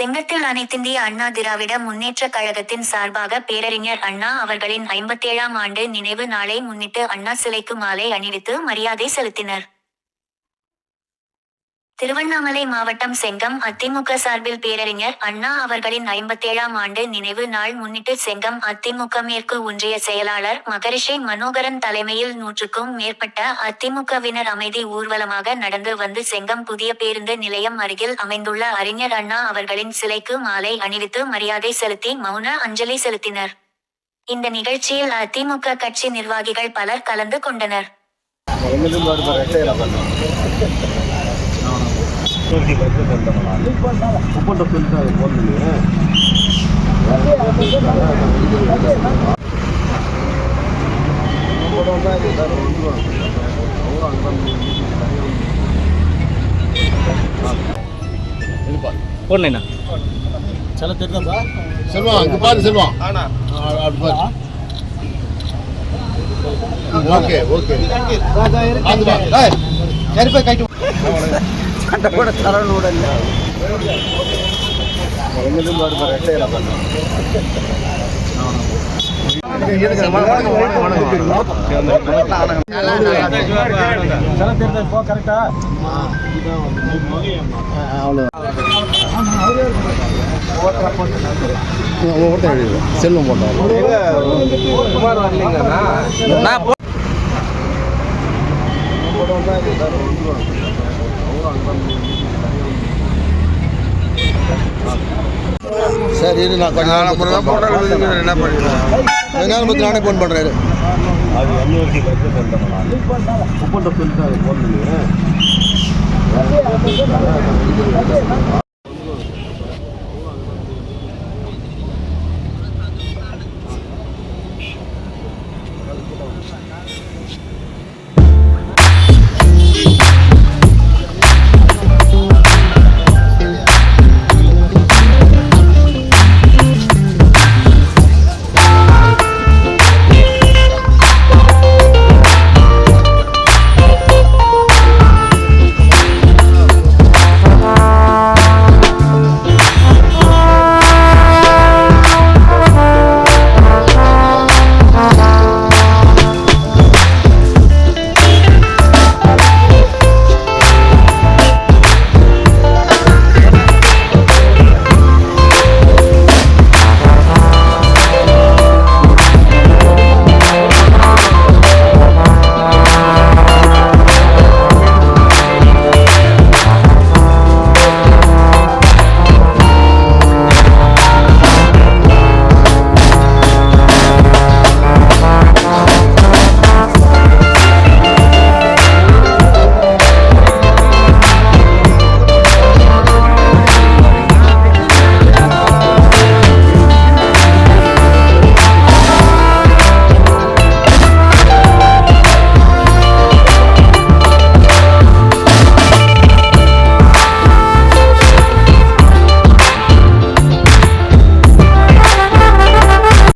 செங்கத்தில் அனைத்திந்திய அண்ணா திராவிட முன்னேற்றக் கழகத்தின் சார்பாக பேரறிஞர் அண்ணா அவர்களின் ஐம்பத்தேழாம் ஆண்டு நினைவு நாளை முன்னிட்டு அண்ணா சிலைக்கு மாலை அணிவித்து மரியாதை செலுத்தினர். திருவண்ணாமலை மாவட்டம் செங்கம் அதிமுக சார்பில் பேரறிஞர் அண்ணா அவர்களின் ஐம்பத்தேழாம் ஆண்டு நினைவு நாள் முன்னிட்டு செங்கம் அதிமுக மேற்கு ஒன்றிய செயலாளர் மகரிஷி மனோகரன் தலைமையில் நூற்றுக்கும் மேற்பட்ட அதிமுகவினர் அமைதி ஊர்வலமாக நடந்து வந்து செங்கம் புதிய பேருந்து நிலையம் அருகில் அமைந்துள்ள அறிஞர் அண்ணா அவர்களின் சிலைக்கு மாலை அணிவித்து மரியாதை செலுத்தி மௌன அஞ்சலி செலுத்தினர். இந்த நிகழ்ச்சியில் அதிமுக கட்சி நிர்வாகிகள் பலர் கலந்து கொண்டனர். போடணும் போடணேண்ணா சில தெரியுதாப்பா செல்வம் அங்க பாரு செல்வம் அப்படி பாரு ஓகே ஓகே. சரிப்பா கைட்டு சண்டை போட தரணும் உடனே எங்களுக்கும் செல்வம் போட்டார் நான் சரி இது நான் கொஞ்ச நேரம் அப்புறம் தான் என்ன பண்ணுறேன் பற்றி நானே ஃபோன் பண்ணுறேன் அது